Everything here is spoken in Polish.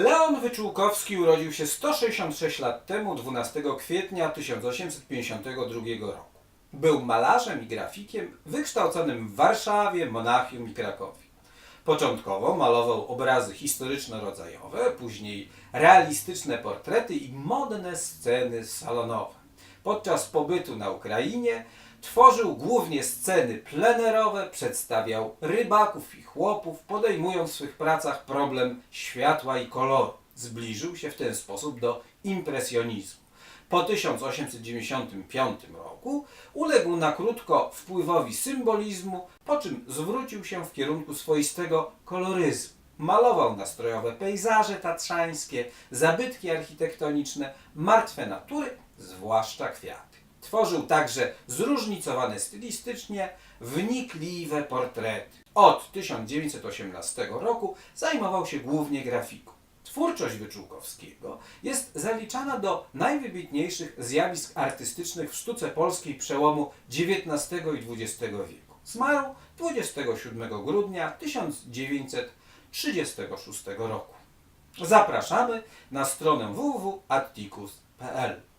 Leon Wyczółkowski urodził się 166 lat temu, 12 kwietnia 1852 roku. Był malarzem i grafikiem wykształconym w Warszawie, Monachium i Krakowie. Początkowo malował obrazy historyczno-rodzajowe, później realistyczne portrety i modne sceny salonowe. Podczas pobytu na Ukrainie tworzył głównie sceny plenerowe, przedstawiał rybaków i chłopów, podejmując w swych pracach problem światła i koloru. Zbliżył się w ten sposób do impresjonizmu. Po 1895 roku uległ na krótko wpływowi symbolizmu, po czym zwrócił się w kierunku swoistego koloryzmu. Malował nastrojowe pejzaże tatrzańskie, zabytki architektoniczne, martwe natury, zwłaszcza kwiaty. Tworzył także zróżnicowane stylistycznie, wnikliwe portrety. Od 1918 roku zajmował się głównie grafiką. Twórczość Wyczółkowskiego jest zaliczana do najwybitniejszych zjawisk artystycznych w sztuce polskiej przełomu XIX i XX wieku. Zmarł 27 grudnia 1936 roku. Zapraszamy na stronę www.atticus.pl